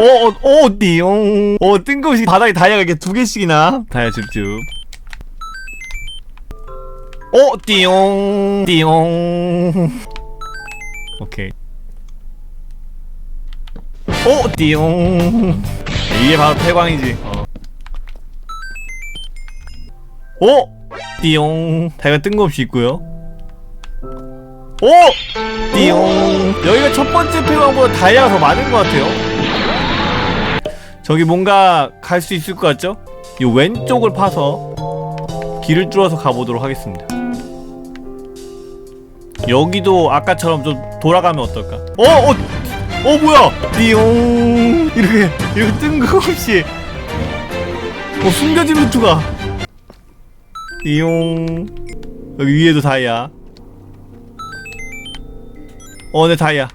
어, 어, 어, 띠용. 어, 뜬금없이 바닥에 다이아가 이렇게 두 개씩이나. 다이아 줍줍. 어, 띠용. 띠용. 오케이. 어, 띠용. 이게 바로 패광이지. 어. 어? 띠용. 다이아 뜬금없이 있고요. 오! 띠용. 여기가 첫 번째 패광보다 다이아가 더 많은 것 같아요. 저기 뭔가 갈 수 있을 것 같죠? 이 왼쪽을 파서 길을 뚫어서 가보도록 하겠습니다. 여기도 아까처럼 좀 돌아가면 어떨까? 어, 어, 어 뭐야? 띠용 이렇게 이렇게 뜬금없이 어 숨겨진 루트가 띠용 여기 위에도 다이아. 어, 내 다이아.